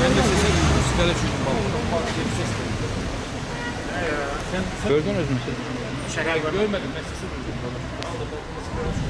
Ben de sesi duydum. Sigara çöktüm ses. Sen, sen Gördünüz mü siz? şaka görmedim. Ben sesi duydum. Aldım sigara.